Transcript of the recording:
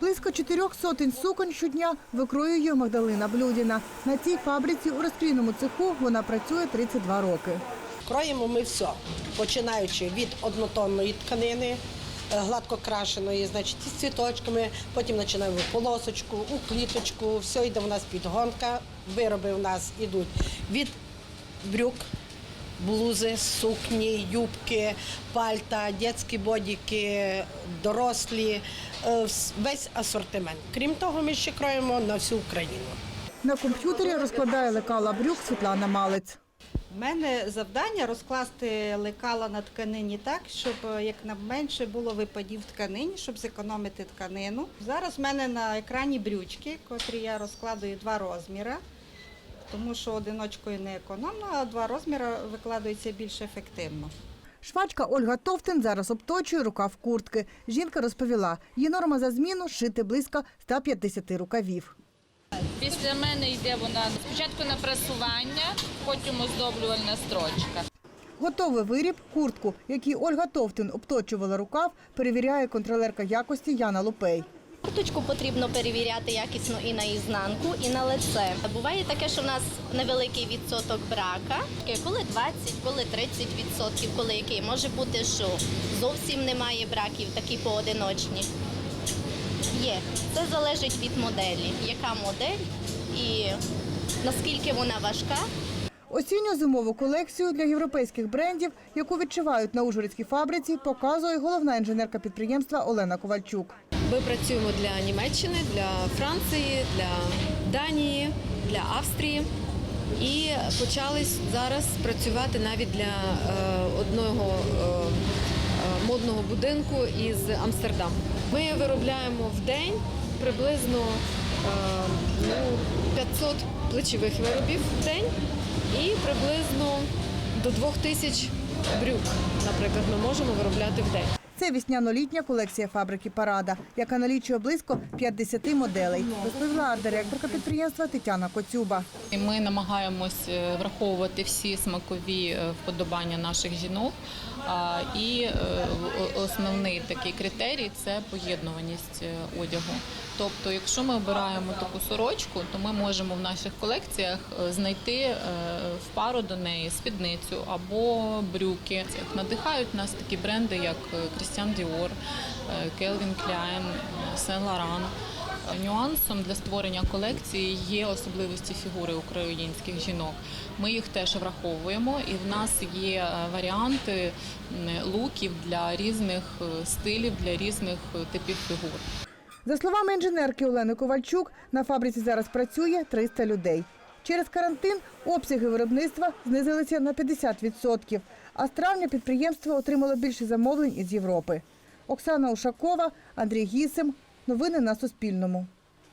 Близько чотирьох сотень суконь щодня викроює Магдалина Блюдіна. На цій фабриці у розкрійному цеху вона працює 32 роки. Кроємо ми все, починаючи від однотонної тканини, е, гладко крашеної, значить, із цвіточками, потім починаємо полосочку, у кліточку, все йде в нас підгонка. Вироби в нас йдуть від брюк, блузи, сукні, юбки, пальта, дитячі бодіки, дорослі, е, весь асортимент. Крім того, ми ще кроємо на всю Україну. На комп'ютері розкладає лекала брюк Світлана Малець. У мене завдання розкласти лекала на тканині так, щоб е, якнайменше було випадів в тканині, щоб зекономити тканину. Зараз в мене на екрані брючки, котрі я розкладую два розміри, тому що одиночкою не економно, а два розміри викладаються більш ефективно. Швачка Ольга Товтин зараз обточує рукав куртки. Жінка розповіла, її норма за зміну шити близько 150 рукавів. Після мене йде вона спочатку на прасування, потім оздоблювальна строчка. Готовий виріб куртку, який Ольга Товтин обточувала рукав, перевіряє контролерка якості Яна Лупей. Курточку потрібно перевіряти якісно і на ізнанку, і на лице. Буває таке, що в нас невеликий відсоток брака, коли 20, коли 30 відсотків, коли який. Може бути, що зовсім немає браків, такі поодиночні. Є. Це залежить від моделі. Яка модель і наскільки вона важка. Осінньо-зимову колекцію для європейських брендів, яку відчувають на Ужгородській фабриці, показує головна інженерка підприємства Олена Ковальчук. Ми працюємо для Німеччини, для Франції, для Данії, для Австрії. І почали зараз працювати навіть для е, одного е, е, модного будинку із Амстердаму. Ми виробляємо в день приблизно е, ну, 500 плечових виробів в день і приблизно до 2000 брюк, наприклад, ми можемо виробляти в день. Це вісняно-літня колекція фабрики Парада, яка налічує близько 50 моделей, розповіла директорка підприємства Тетяна Коцюба. Ми намагаємось е, враховувати всі смакові е, вподобання наших жінок. І е, основний такий критерій це поєднуваність одягу. Тобто, якщо ми обираємо таку сорочку, то ми можемо в наших колекціях знайти в пару до неї спідницю або брюки. Надихають нас такі бренди, як Christian Dior, е, Calvin Klein, Saint Laurent. Нюансом для створення колекції є особливості фігури українських жінок. Ми їх теж враховуємо, і в нас є е, варіанти луків для різних е, стилів, для різних е, типів фігур. За словами інженерки Олени Ковальчук, на фабриці зараз працює 300 людей. Через карантин обсяги виробництва знизилися на 50%, а з травня підприємство отримало більше замовлень із Європи. Оксана Ушакова, Андрій Гісим. Новини на Суспільному.